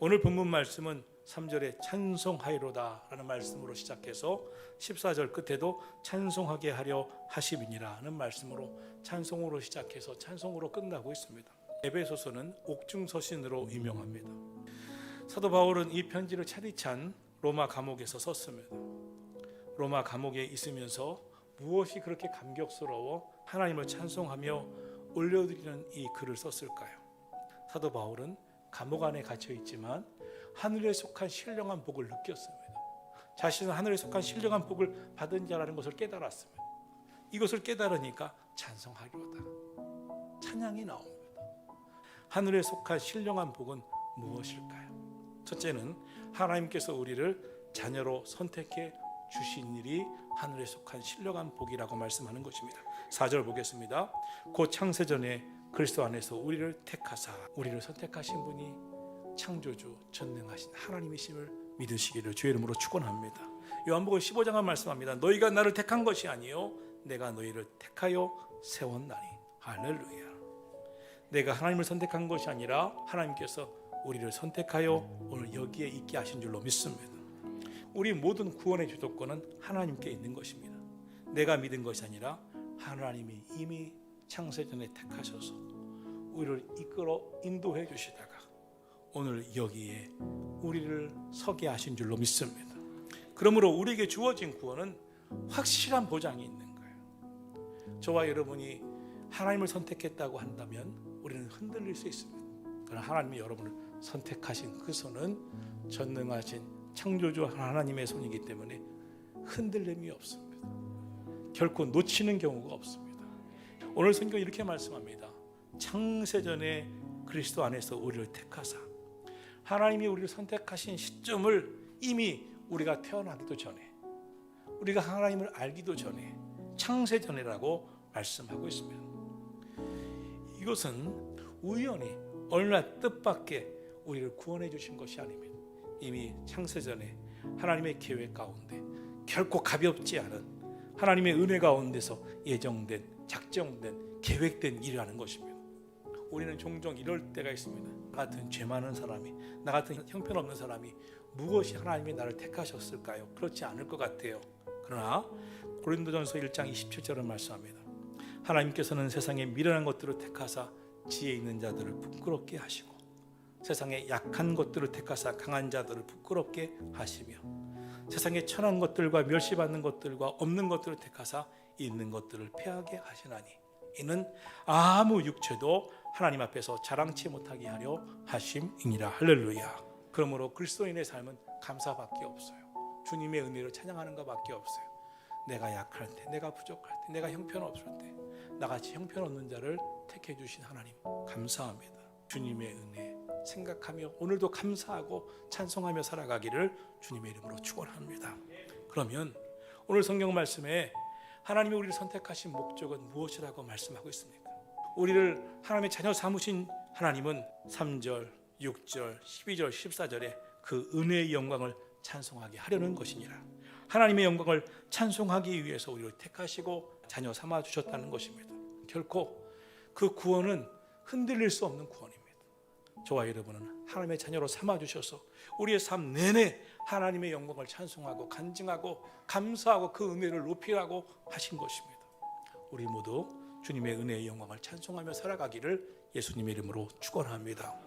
오늘 본문 말씀은 3절에 찬송하이로다라는 말씀으로 시작해서 14절 끝에도 찬송하게 하려 하심이니라는 말씀으로 찬송으로 시작해서 찬송으로 끝나고 있습니다. 에베소서는 옥중서신으로 유명합니다. 사도 바울은 이 편지를 차디찬 로마 감옥에서 썼습니다. 로마 감옥에 있으면서 무엇이 그렇게 감격스러워 하나님을 찬송하며 올려드리는 이 글을 썼을까요? 사도 바울은 감옥 안에 갇혀 있지만 하늘에 속한 신령한 복을 느꼈습니다. 자신은 하늘에 속한 신령한 복을 받은 자라는 것을 깨달았습니다. 이것을 깨달으니까 찬송하리로다. 찬양이 나옵니다. 하늘에 속한 신령한 복은 무엇일까요? 첫째는 하나님께서 우리를 자녀로 선택해 주신 일이 하늘에 속한 신령한 복이라고 말씀하는 것입니다. 4절 보겠습니다. 곧 창세전에 그리스도 안에서 우리를 택하사 우리를 선택하신 분이 창조주 전능하신 하나님이심을 믿으시기를 주의 이름으로 축원합니다. 요한복음 15장은 말씀합니다. 너희가 나를 택한 것이 아니요 내가 너희를 택하여 세웠나니 할렐루야. 내가 하나님을 선택한 것이 아니라 하나님께서 우리를 선택하여 오늘 여기에 있게 하신 줄로 믿습니다. 우리 모든 구원의 주도권은 하나님께 있는 것입니다. 내가 믿은 것이 아니라 하나님이 이미 창세전에 택하셔서 우리를 이끌어 인도해 주시다가 오늘 여기에 우리를 서게 하신 줄로 믿습니다. 그러므로 우리에게 주어진 구원은 확실한 보장이 있는 거예요. 저와 여러분이 하나님을 선택했다고 한다면 우리는 흔들릴 수 있습니다. 그러나 하나님이 여러분을 선택하신 그 손은 전능하신 창조주 하나님의 손이기 때문에 흔들림이 없습니다. 결코 놓치는 경우가 없습니다. 오늘 성경 이렇게 말씀합니다. 창세전에 그리스도 안에서 우리를 택하사 하나님이 우리를 선택하신 시점을 이미 우리가 태어나기도 전에 우리가 하나님을 알기도 전에 창세전이라고 말씀하고 있습니다. 이것은 우연히 어느 날 뜻밖의 우리를 구원해 주신 것이 아닙니다. 이미 창세전에 하나님의 계획 가운데 결코 가볍지 않은 하나님의 은혜 가운데서 예정된 작정된 계획된 일이라는 것입니다. 우리는 종종 이럴 때가 있습니다. 나 같은 죄 많은 사람이 나 같은 형편없는 사람이 무엇이 하나님이 나를 택하셨을까요? 그렇지 않을 것 같아요. 그러나 고린도전서 1장 27절은 말씀합니다. 하나님께서는 세상에 미련한 것들을 택하사 지혜 있는 자들을 부끄럽게 하시고 세상에 약한 것들을 택하사 강한 자들을 부끄럽게 하시며 세상에 천한 것들과 멸시받는 것들과 없는 것들을 택하사 있는 것들을 패하게 하시나니 이는 아무 육체도 하나님 앞에서 자랑치 못하게 하려 하심이니라 할렐루야. 그러므로 그리스도인의 삶은 감사밖에 없어요. 주님의 은혜를 찬양하는 것밖에 없어요. 내가 약할 때, 내가 부족할 때, 내가 형편없을 때, 나같이 형편없는 자를 택해 주신 하나님 감사합니다. 주님의 은혜 생각하며 오늘도 감사하고 찬송하며 살아가기를 주님의 이름으로 축원합니다. 그러면 오늘 성경 말씀에 하나님이 우리를 선택하신 목적은 무엇이라고 말씀하고 있습니까? 우리를 하나님의 자녀 삼으신 하나님은 3절, 6절, 12절, 14절에 그 은혜의 영광을 찬송하게 하려는 것이니라. 하나님의 영광을 찬송하기 위해서 우리를 택하시고 자녀 삼아 주셨다는 것입니다. 결코 그 구원은 흔들릴 수 없는 구원입니다. 저와 여러분은 하나님의 자녀로 삼아 주셔서 우리의 삶 내내 하나님의 영광을 찬송하고 간증하고 감사하고 그 은혜를 높이라고 하신 것입니다. 우리 모두 주님의 은혜의 영광을 찬송하며 살아가기를 예수님의 이름으로 축원합니다.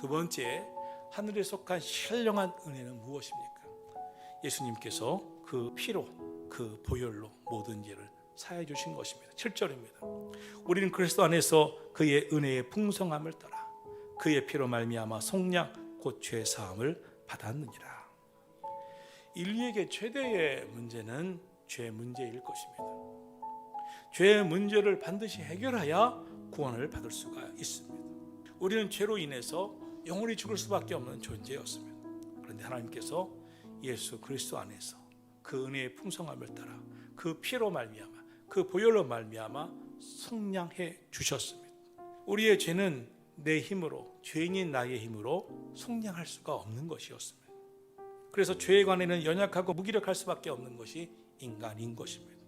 두 번째, 하늘에 속한 신령한 은혜는 무엇입니까? 예수님께서 그 피로, 그 보혈로 모든 죄를 사해 주신 것입니다. 7절입니다. 우리는 그리스도 안에서 그의 은혜의 풍성함을 따라 그의 피로 말미암아 속량 곧 죄 사함을 받았느니라. 인류에게 최대의 문제는 죄 문제일 것입니다. 죄의 문제를 반드시 해결해야 구원을 받을 수가 있습니다. 우리는 죄로 인해서 영원히 죽을 수밖에 없는 존재였습니다. 그런데 하나님께서 예수 그리스도 안에서 그 은혜의 풍성함을 따라 그 피로 말미암아 그 보혈로 말미암아 성량해 주셨습니다. 우리의 죄는 내 힘으로 죄인인 나의 힘으로 성량할 수가 없는 것이었습니다. 그래서 죄에 관해는 연약하고 무기력할 수밖에 없는 것이 인간인 것입니다.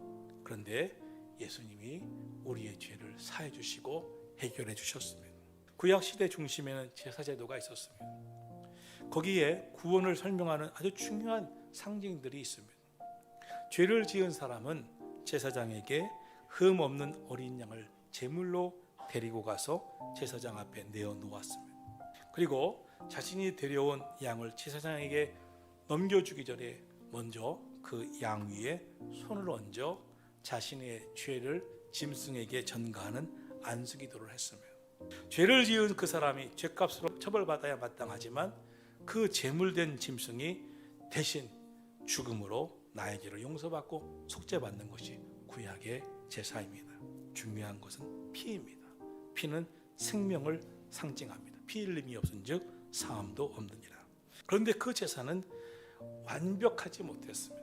그런데 예수님이 우리의 죄를 사해 주시고 해결해 주셨습니다. 구약 시대 중심에는 제사 제도가 있었습니다. 거기에 구원을 설명하는 아주 중요한 상징들이 있습니다. 죄를 지은 사람은 제사장에게 흠 없는 어린 양을 제물로 데리고 가서 제사장 앞에 내어 놓았습니다. 그리고 자신이 데려온 양을 제사장에게 넘겨주기 전에 먼저 그 양 위에 손을 얹어 자신의 죄를 짐승에게 전가하는 안수기도를 했습니다. 죄를 지은 그 사람이 죄값으로 처벌받아야 마땅하지만 그 제물된 짐승이 대신 죽음으로 나의 죄를 용서받고 속죄받는 것이 구약의 제사입니다. 중요한 것은 피입니다. 피는 생명을 상징합니다. 피 흘림이 없은즉 사함도 없느니라. 그런데 그 제사는 완벽하지 못했습니다.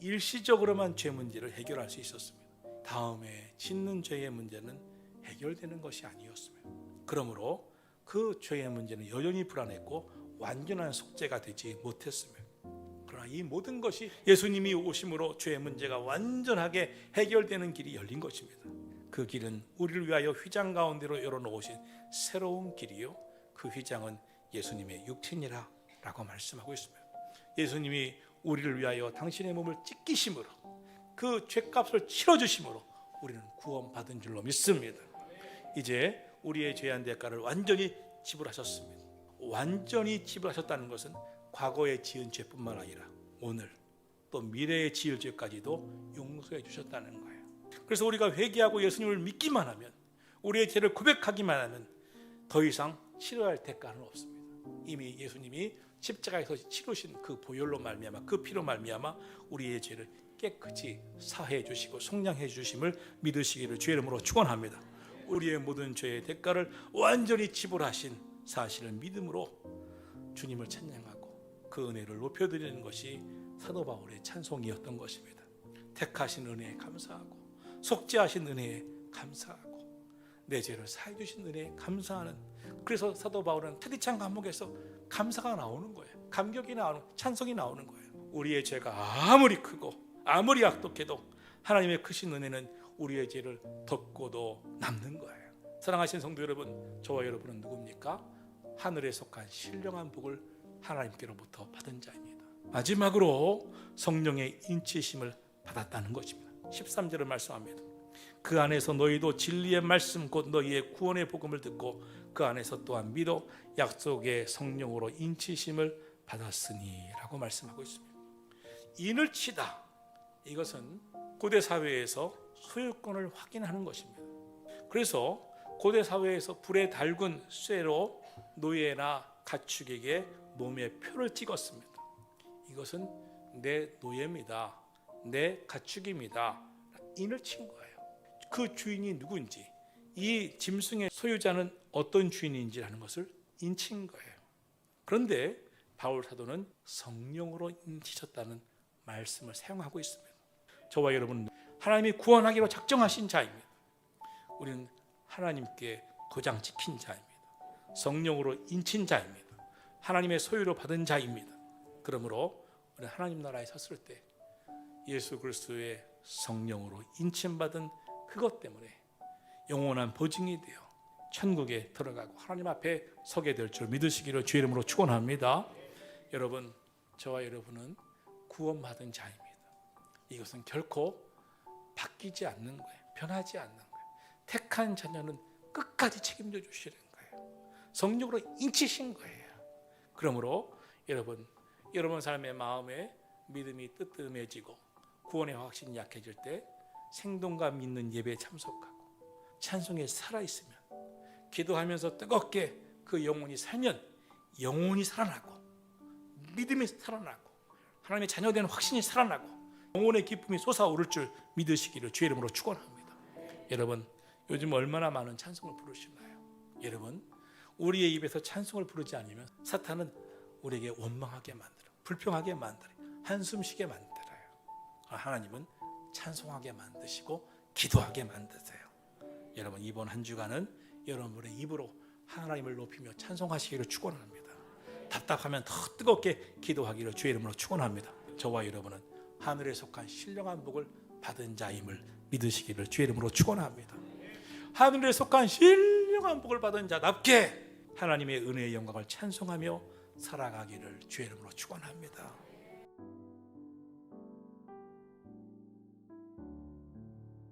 일시적으로만 죄 문제를 해결할 수 있었습니다. 다음에 짓는 죄의 문제는 해결되는 것이 아니었습니다. 그러므로 그 죄의 문제는 여전히 불안했고 완전한 속죄가 되지 못했습니다. 그러나 이 모든 것이 예수님이 오심으로 죄의 문제가 완전하게 해결되는 길이 열린 것입니다. 그 길은 우리를 위하여 휘장 가운데로 열어놓으신 새로운 길이요. 그 휘장은 예수님의 육체니라 라고 말씀하고 있습니다. 예수님이 우리를 위하여 당신의 몸을 찢기심으로 그 죄값을 치러주심으로 우리는 구원받은 줄로 믿습니다. 이제 우리의 죄한 대가를 완전히 지불하셨습니다. 완전히 지불하셨다는 것은 과거에 지은 죄뿐만 아니라 오늘 또 미래에 지을 죄까지도 용서해 주셨다는 거예요. 그래서 우리가 회개하고 예수님을 믿기만 하면 우리의 죄를 고백하기만 하면 더 이상 치러야 할 대가는 없습니다. 이미 예수님이 십자가에서 치르신 그 보혈로 말미암아 그 피로 말미암아 우리의 죄를 깨끗이 사해 주시고 속량해 주심을 믿으시기를 주의 이름으로 축원합니다. 우리의 모든 죄의 대가를 완전히 지불하신 사실을 믿음으로 주님을 찬양하고 그 은혜를 높여 드리는 것이 사도 바울의 찬송이었던 것입니다. 택하신 은혜에 감사하고 속죄하신 은혜에 감사하고 내 죄를 사해 주신 은혜에 감사하는 그래서 사도 바울은 차디찬 감목에서 감사가 나오는 거예요. 감격이 나오는 찬송이 나오는 거예요. 우리의 죄가 아무리 크고 아무리 악독해도 하나님의 크신 은혜는 우리의 죄를 덮고도 남는 거예요. 사랑하신 성도 여러분, 저와 여러분은 누굽니까? 하늘에 속한 신령한 복을 하나님께로부터 받은 자입니다. 마지막으로 성령의 인치심을 받았다는 것입니다. 13절을 말씀합니다. 그 안에서 너희도 진리의 말씀 곧 너희의 구원의 복음을 듣고 그 안에서 또한 믿어 약속의 성령으로 인치심을 받았으니라고 말씀하고 있습니다. 인을 치다 이것은 고대 사회에서 소유권을 확인하는 것입니다. 그래서 고대 사회에서 불에 달군 쇠로 노예나 가축에게 몸에 표를 찍었습니다. 이것은 내 노예입니다. 내 가축입니다. 인을 친 거예요. 그 주인이 누구인지, 이 짐승의 소유자는 어떤 주인인지라는 것을 인친 거예요. 그런데 바울 사도는 성령으로 인치셨다는 말씀을 사용하고 있습니다. 저와 여러분은 하나님이 구원하기로 작정하신 자입니다. 우리는 하나님께 도장 찍힌 자입니다. 성령으로 인친 자입니다. 하나님의 소유로 받은 자입니다. 그러므로 우리 하나님 나라에 섰을 때 예수 그리스도의 성령으로 인침받은 그것 때문에 영원한 보증이 되어 천국에 들어가고 하나님 앞에 서게 될 줄 믿으시기를 주의 이름으로 축원합니다. 여러분, 저와 여러분은 구원받은 자입니다. 이것은 결코 바뀌지 않는 거예요. 변하지 않는 거예요. 택한 자녀는 끝까지 책임져 주시는 거예요. 성령으로 인치신 거예요. 그러므로 여러분, 여러분 삶의 마음에 믿음이 뜨뜻해지고 구원의 확신이 약해질 때 생동감 있는 예배에 참석하고 찬송에 살아 있으면 기도하면서 뜨겁게 그 영혼이 살면 영혼이 살아나고 믿음이 살아나고 하나님의 자녀된 확신이 살아나고 영혼의 기쁨이 솟아오를 줄 믿으시기를 주의 이름으로 축원합니다. 여러분 요즘 얼마나 많은 찬송을 부르시나요? 여러분 우리의 입에서 찬송을 부르지 않으면 사탄은 우리에게 원망하게 만들어 불평하게 만들어 한숨 쉬게 만들어요. 하나님은 찬송하게 만드시고 기도하게 만드세요. 여러분 이번 한 주간은 여러분의 입으로 하나님을 높이며 찬송하시기를 축원합니다. 답답하면 더 뜨겁게 기도하기를 주의 이름으로 축원합니다. 저와 여러분은 하늘에 속한 신령한 복을 받은 자임을 믿으시기를 주의 이름으로 축원합니다. 하늘에 속한 신령한 복을 받은 자답게 하나님의 은혜의 영광을 찬송하며 살아가기를 주의 이름으로 축원합니다.